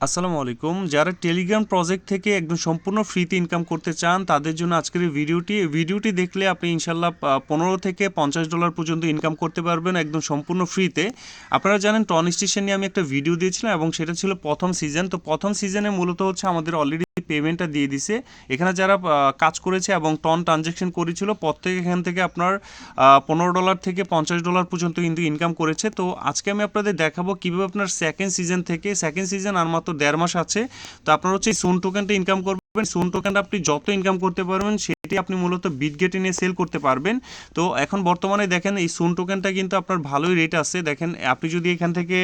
আসসালামু আলাইকুম। যারা টেলিগ্রাম প্রজেক্ট থেকে একদম সম্পূর্ণ ফ্রিতে ইনকাম করতে চান, তাদের জন্য আজকের এই ভিডিওটি ভিডিওটি দেখলে আপনি ইনশাল্লাহ পনেরো থেকে পঞ্চাশ ডলার পর্যন্ত ইনকাম করতে পারবেন একদম সম্পূর্ণ ফ্রিতে আপনারা জানেন টন স্টেশন নিয়ে আমি একটা ভিডিও দিয়েছিলাম এবং সেটা ছিল প্রথম সিজন তো প্রথম সিজনে মূলত হচ্ছে আমাদের অলরেডি পেমেন্টটা দিয়ে দিছে। এখানে যারা কাজ করেছে এবং টন ট্রানজ্যাকশন করেছিল প্রত্যেক এখান থেকে আপনার পনেরো ডলার থেকে পঞ্চাশ ডলার পর্যন্ত কিন্তু ইনকাম করেছে। তো আজকে আমি আপনাদের দেখাবো কীভাবে আপনার সেকেন্ড সিজন থেকে সেকেন্ড সিজন আর মাত্র দেড় মাস আছে। তো আপনার হচ্ছে সোন টোকেনটা ইনকাম করবেন। সোন টোকেনটা আপনি যত ইনকাম করতে পারবেন সেটি আপনি মূলত বিটগেটে নিয়ে সেল করতে পারবেন। তো এখন বর্তমানে দেখেন এই সোন টোকেনটা কিন্তু আপনার ভালোই রেট আছে। দেখেন, আপনি যদি এখান থেকে,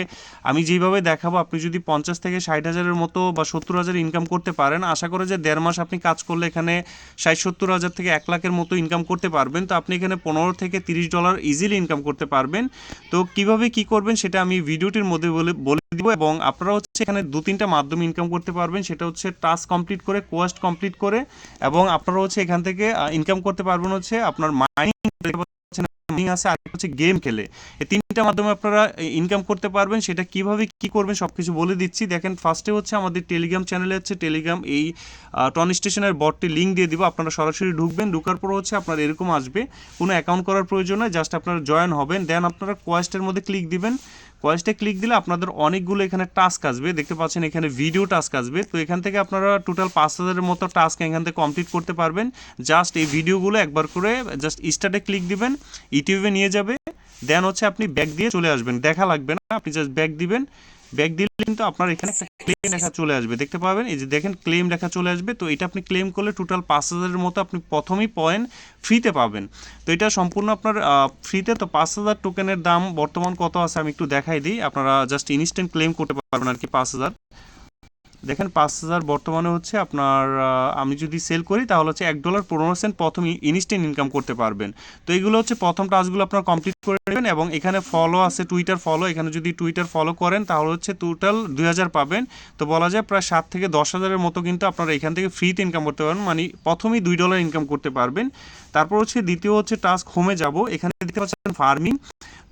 আমি যেভাবে দেখাবো, আপনি যদি পঞ্চাশ থেকে ষাট হাজারের মতো বা সত্তর হাজার ইনকাম করতে পারেন, আশা করে যে দেড় মাস আপনি কাজ করলে এখানে ষাট সত্তর হাজার থেকে এক লাখের মতো ইনকাম করতে পারবেন। তো আপনি এখানে পনেরো থেকে তিরিশ ডলার ইজিলি ইনকাম করতে পারবেন। তো কীভাবে কি করবেন সেটা আমি ভিডিওটির মধ্যে বলে দিব এবং আপনারা হচ্ছে এখানে দু তিনটা মাধ্যম ইনকাম করতে পারবেন। সেটা হচ্ছে টাস্ক কমপ্লিট করে কোয়াস্ট কমপ্লিট করে এবং আপনারা হচ্ছে এখান থেকে ইনকাম করতে পারবেন হচ্ছে আপনার মাইনিং আছে, আর হচ্ছে গেম খেলে। এই তিনটা মাধ্যমে আপনারা ইনকাম করতে পারবেন। সেটা কীভাবে কি করবেন সব কিছু বলে দিচ্ছি। দেখেন ফার্স্টে হচ্ছে আমাদের টেলিগ্রাম চ্যানেলে হচ্ছে টেলিগ্রাম এই টন স্টেশনের বটটি লিঙ্ক দিয়ে দিব। আপনারা সরাসরি ঢুকবেন, ঢুকার পর হচ্ছে আপনার এরকম আসবে। কোনো অ্যাকাউন্ট করার প্রয়োজন নয় জাস্ট আপনারা জয়েন হবেন। দেন আপনারা কোয়েস্টের মধ্যে ক্লিক দিবেন। কোয়েস্টে ক্লিক দিলে আপনাদের অনেকগুলো এখানে টাস্ক আসবে। দেখতে পাচ্ছেন এখানে ভিডিও টাস্ক আসবে। তো এখান থেকে আপনারা টোটাল পাঁচ হাজারের মতো টাস্ক এখান থেকে কমপ্লিট করতে পারবেন। জাস্ট এই ভিডিওগুলো একবার করে জাস্ট স্টার্টে ক্লিক দিবেন ইউটিউবে নিয়ে যাবে। দেন হচ্ছে আপনি ব্যাক দিয়ে চলে আসবেন। দেখা লাগবে না, আপনি জাস্ট ব্যাক দিবেন। ব্যাক দিলে কিন্তু আপনার এখানে একটা ক্লেম লেখা চলে আসবে, দেখতে পাবেন? এই যে দেখেন ক্লেম লেখা চলে আসবে, তো এটা আপনি ক্লেম করলে টোটাল পাঁচ হাজারের মতো আপনি প্রথমেই পয়েন্ট ফ্রিতে পাবেন। তো এটা সম্পূর্ণ আপনার ফ্রিতে তো পাঁচ হাজার টোকেনের দাম বর্তমান কত আছে আমি একটু দেখাই দিই। আপনারা জাস্ট ইনস্ট্যান্ট ক্লেম করতে পারবেন আর কি পাঁচ হাজার। দেখেন, পাঁচ হাজার বর্তমানে হচ্ছে আপনার আমি যদি সেল করি তাহলে হচ্ছে এক ডলার পনেরো সেন্ট প্রথম ইনস্ট্যান্ট ইনকাম করতে পারবেন। তো এগুলো হচ্ছে প্রথম টাস্কগুলো আপনার কমপ্লিট করে নেবেন এবং এখানে ফলো আছে টুইটার ফলো এখানে যদি টুইটার ফলো করেন তাহলে হচ্ছে টোটাল দুই হাজার পাবেন। তো বলা যায় প্রায় সাত থেকে দশ হাজারের মতো কিন্তু আপনারা এখান থেকে ফ্রিতে ইনকাম করতে পারবেন মানে প্রথমেই দুই ডলার ইনকাম করতে পারবেন। তারপর হচ্ছে দ্বিতীয় হচ্ছে টাস্ক হোমে যাব, এখানে দেখতে পাচ্ছেন ফার্মিং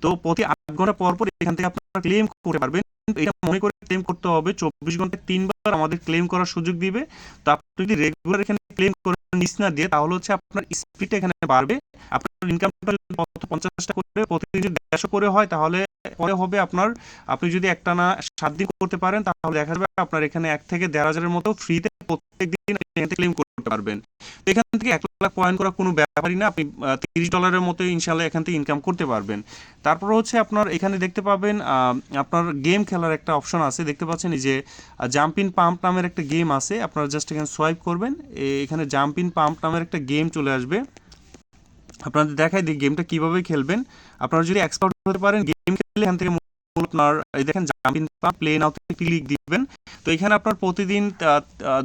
তো প্রতি আট ঘণ্টা পর পর এখান থেকে আপনারা ক্লেম করতে পারবেন। এটা মনে করে ক্লেম করতে হবে, চব্বিশ ঘন্টায় তিনবার আমাদের ক্লেম করার সুযোগ দিবে। তো আপনি যদি রেগুলার এখানে ক্লেম করেন মিস না দিয়ে, তাহলে হচ্ছে আপনার স্পিডটা এখানে বাড়বে। আপনার ইনকামটা যদি পঞ্চাশটা করে প্রতিদিন যদি দেড়শো করে হয়, তাহলে পরে হবে আপনার, আপনি যদি একটা না সাত দিন করতে পারেন, তাহলে দেখা যাবে আপনার এখানে এক থেকে দেড় হাজারের মতো ফ্রিতে প্রত্যেক দিন ক্লেম করতে পারবেন। তো এখান থেকে এক লাখ পয়েন্ট করা কোনো ব্যাপারই না। আপনি তিরিশ ডলারের মতো ইনশাল্লাহ এখান থেকে ইনকাম করতে পারবেন। তারপর হচ্ছে আপনার এখানে দেখতে পাবেন আপনার গেম খেলার একটা অপশন আছে। দেখতে পাচ্ছেন যে জাম্পিন পাম্প নামের একটা গেম আছে। আপনারা জাস্ট এখানে সোয়াইপ করবেন। এখানে জাম্পিন পাম্প নামের একটা গেম চলে আসবে। আপনাদের দেখাই দিই গেমটা কীভাবে খেলবেন। আপনারা যদি এক্সপার্ট হতে পারেন গেম খেললে এখান থেকে আপনার, এই দেখেন jumping pump play now click দিবেন। তো এখানে আপনার প্রতিদিন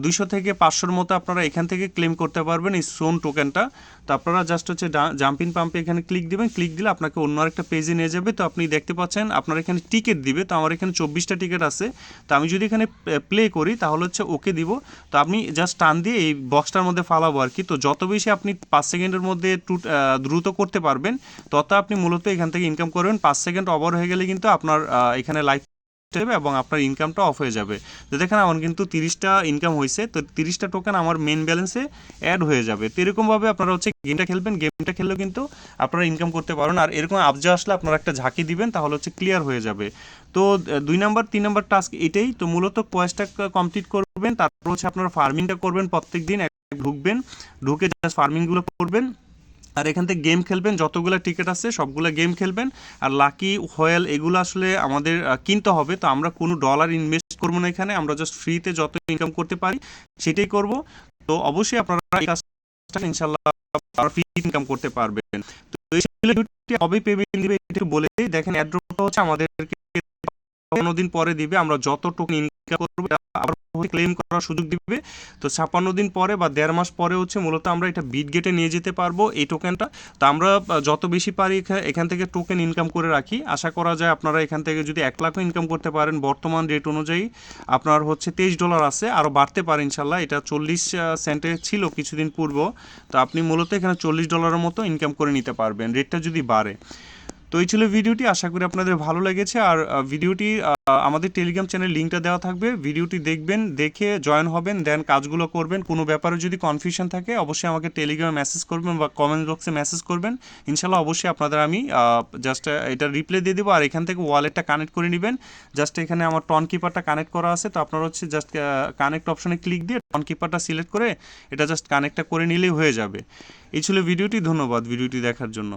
দুইশো থেকে পাঁচশোর মতো আপনারা এখান থেকে ক্লেম করতে পারবেন এই সোন টোকেনটা তো আপনারা জাস্ট হচ্ছে জাম্পিং পাম্পে এখানে ক্লিক দিবেন। ক্লিক দিলে আপনাকে অন্য একটা পেজে নিয়ে যাবে। তো আপনি দেখতে পাচ্ছেন, আপনার এখানে টিকিট দিবে। তো আমার এখানে চব্বিশটা টিকিট আছে। তো আমি যদি এখানে প্লে করি, তাহলে হচ্ছে ওকে দিব। তো আপনি জাস্ট টান দিয়ে এই বক্সটার মধ্যে ফালাবো আর কি। তো যত বেশি আপনি পাঁচ সেকেন্ডের মধ্যে দ্রুত করতে পারবেন, তত আপনি মূলত এখান থেকে ইনকাম করবেন। পাঁচ সেকেন্ড ওভার হয়ে গেলে কিন্তু আপনার এখানে লাইফ যাবে এবং আপনার ইনকামটা অফ হয়ে যাবে। তো দেখেন আমার কিন্তু তিরিশটা ইনকাম হয়েছে, তো তিরিশটা টোকেন আমার মেন ব্যালেন্সে অ্যাড হয়ে যাবে। তো এরকমভাবে আপনারা হচ্ছে গেমটা খেলবেন গেমটা খেললেও কিন্তু আপনারা ইনকাম করতে পারেন আর এরকম আবজা আসলে আপনারা একটা ঝাঁকি দিবেন, তাহলে হচ্ছে ক্লিয়ার হয়ে যাবে। তো দুই নাম্বার, তিন নাম্বার টাস্ক এটাই। তো মূলত কোয়েসটা কমপ্লিট করবেন, তারপর হচ্ছে আপনারা ফার্মিংটা করবেন প্রত্যেক দিন ঢুকবেন, ঢুকে জাস্ট ফার্মিংগুলো করবেন। আর এখান থেকে গেম খেলবেন, যতগুলো টিকিট আছে সবগুলো গেম খেলবেন। আর লাকি, হোয়েল, এগুলো আসলে আমাদের কিনতে হবে, তো আমরা কোনো ডলার ইনভেস্ট করব না এখানে, আমরা জাস্ট ফ্রিতে যত ইনকাম করতে পারি, সেটাই করব। তো অবশ্যই আপনারা এই কাজটা ইনশাল্লাহ ফ্রি ইনকাম করতে পারবেন। তো এই কবে পেমেন্ট দিবে একটু বলে। দেখেন অ্যাড্রপটা হচ্ছে আমাদেরকে, পনেরো দিন পরে দিবে, আমরা যত টোকেন ইনকাম করব আবার ক্লেম করার সুযোগ দিবে। তো ছাপ্পান্ন দিন পরে বা দেড় মাস পরে হচ্ছে মূলত আমরা এটা বিট গেটে নিয়ে যেতে পারব এই টোকেনটা তো আমরা যত বেশি পারি এখান থেকে টোকেন ইনকাম করে রাখি। আশা করা যায় আপনারা এখান থেকে যদি এক লাখও ইনকাম করতে পারেন, বর্তমান রেট অনুযায়ী আপনার হচ্ছে তেইশ ডলার আছে, আরও বাড়তে পারে ইনশাল্লাহ। এটা চল্লিশ সেন্টে ছিল কিছুদিন পূর্ব। তো আপনি মূলত এখানে চল্লিশ ডলারের মতো ইনকাম করে নিতে পারবেন। রেটটা যদি বাড়ে। তো এই ছিল ভিডিওটি, আশা করি আপনাদের ভালো লেগেছে। আর ভিডিওটি আমাদের টেলিগ্রাম চ্যানেল লিঙ্কটা দেওয়া থাকবে। ভিডিওটি দেখবেন, দেখে জয়েন হবেন দেন কাজগুলো করবেন। কোনো ব্যাপারে যদি কনফিউশন থাকে, অবশ্যই আমাকে টেলিগ্রামে মেসেজ করবেন বা কমেন্ট বক্সে মেসেজ করবেন। ইনশাল্লাহ অবশ্যই আপনাদের আমি জাস্ট এটা রিপ্লাই দিয়ে দেবো। আর এখান থেকে ওয়ালেটটা কানেক্ট করে নেবেন। জাস্ট এখানে আমার টন কিপারটা কানেক্ট করা আছে। তো আপনারা হচ্ছে জাস্ট কানেক্ট অপশনে ক্লিক দিয়ে টন কিপারটা সিলেক্ট করে এটা জাস্ট কানেক্টটা করে নিলেই হয়ে যাবে। এই ছিল ভিডিওটি। ধন্যবাদ ভিডিওটি দেখার জন্য।